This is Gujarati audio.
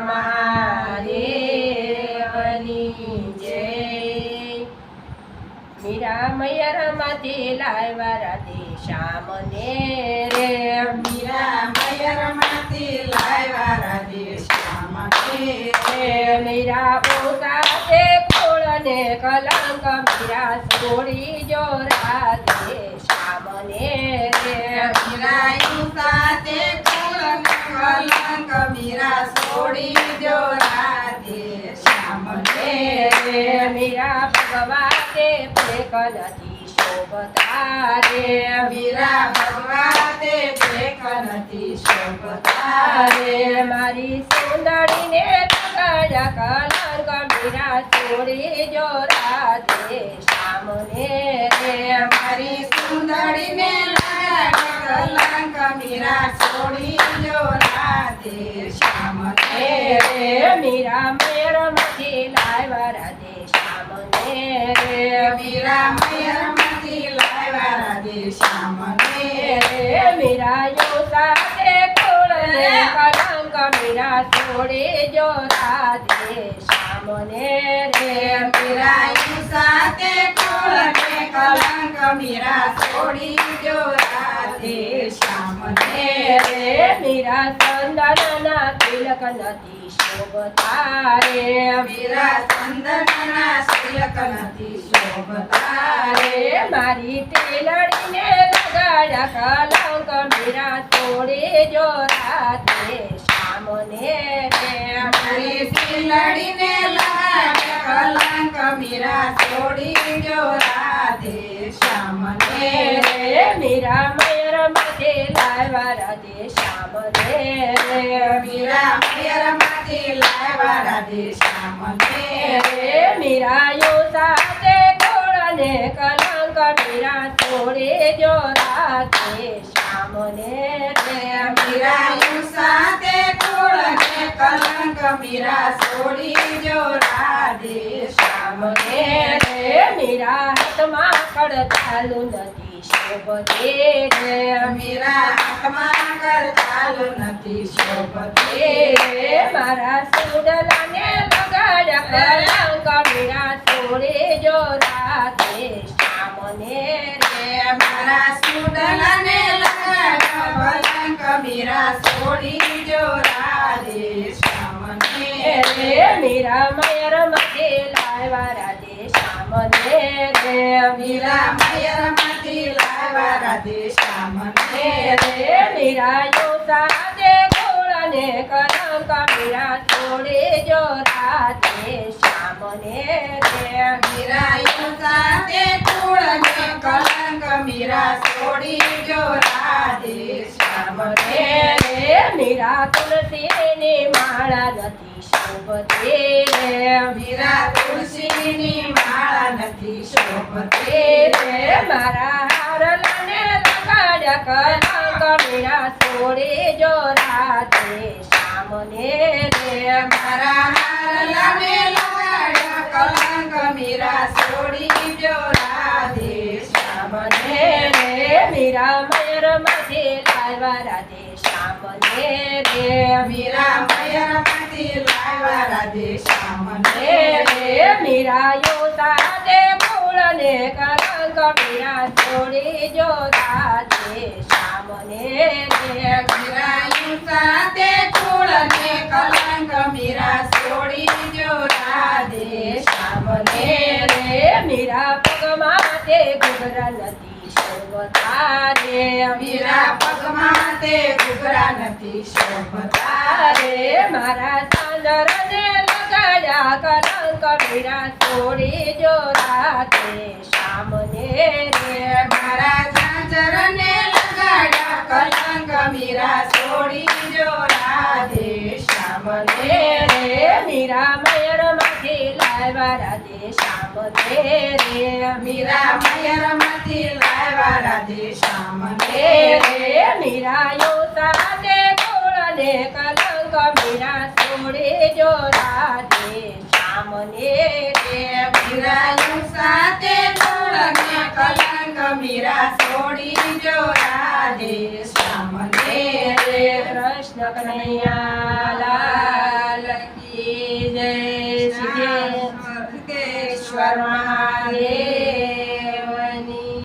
મહાદેવની જય મીરા મયરમાંથી લાવ્યા રાધે શ્યામને રે મીરા મયરમાંથી લાવ્યા રાધે શ્યામને હે મીરા પોતાતે કોળને કલંક મીરા છોડી જો રાધે શ્યામને રે મીરાયું સાથે કલંક કલંક મીરા છોડી જો રાધે શ્યામને રે મીરા ભગવાને ફેક નથી શોભતા રે મીરા ભગવાને ભેખ નથી શોભતા રે મારી સુંદરીને લગાડ્યા કલંક મીરા છોડી જો રાધે શ્યામને રે મારી સુંદરીને છોડી જો રાધે શ્યામને રે મીરા મેરમાંથી લાવ્યા રાધે શ્યામને રે મીરા મયરમાંથી લાવ્યા રાધે શ્યામને રે મીરા યો સાથે કોળને કલંક મીરા છોડી જો રાધે મીરા છોડી જો રે મીરા ચંદનના તિલક નથી શોભતા રે મીરા ચંદનના તિલક નથી શોભતા રે મારી તેલડીને લગાડા કલંક મીરા છોડી જો રાતે સામને રે મારી તેલડીને લગાડા કલંક મીરા છોડી જો રાતે સામને રે મીરા મયર માટે લાવ્યા રાધે શ્યામ રે. મીરા મયરમાંથી લાવ્યા રાધે શ્યામ રે. મીરાયો સાથે કોળને કલંક, મીરા છોડે જો રાધે શ્યામ રે. મીરાયું કલંક મીરા છોડી જો રાધે શ્યામને રે મીરા હાથમાં કડતાલું નથી શોભતે રે મીરા હાથમાં કરતાલ નથી શોભતે રે મારા સુડલાને લગાડ્યા કલંક મીરા છોડી જો રાધે શ્યામને રે મારા સુડલાને લગાડ્યા કલંક મીરા છોડી જો રાધે શ્યામને રે મીરા મયર મધે લાવ્યા રાધે શ્યામને રે મીરા મયરમાંથી લાવ્યા રાધે શ્યામને રે મીરા યો સાજે ગોળને કલંક મીરા છોડે જો રાધે શ્યામને રે મીરાયું સાથે કુળને કલંક મીરા છોડી જો રાધે શ્યામને રે મીરા તુલસીની માળા નથી શોભતે. મીરા તુલસીની માળા નથી શોભતે રે. મારા હારલાને લગાડ્યા કલંક મીરા છોડે જો રાતે શ્યામને રે. મારા હારલાને લગાડ્યા કલંક મીરા છોડી જો રાધે શ્યામને રે. મીરા લાવ્યા રાધે શ્યામને રે મીરા મયરમાંથી લાવ્યા રાધે શ્યામને રે મીરા યો સાજે ફૂલને કલંક મીરા છોડી જો રાધે શ્યામને રે મીરાયું સાથે કુળને કલંક મીરા છોડી જો રાધે શ્યામને રે મીરા પગમાં તે ઘૂઘરા નથી શોભતા રે મીરા નથી શોભતા રે મારા સાંદરને લગાડ્યા કલંક મીરા છોડી જો રાતે શ્યામને લાવ્યા રાધે શ્યામને રે. મીરા મયરમાંથી લાવ્યા રાધે શ્યામને રે. મીરા યો સાથે ગોળને કલંક મીરા છોડી જો રાધે શ્યામને રે. મીરાયું સાથે કુળને કલંક મીરા છોડી જો રાધે શ્યામને રે. કૃષ્ણ કનૈયા, લાલ કી જય. સિદ્ધેશ્વર Sarvamahade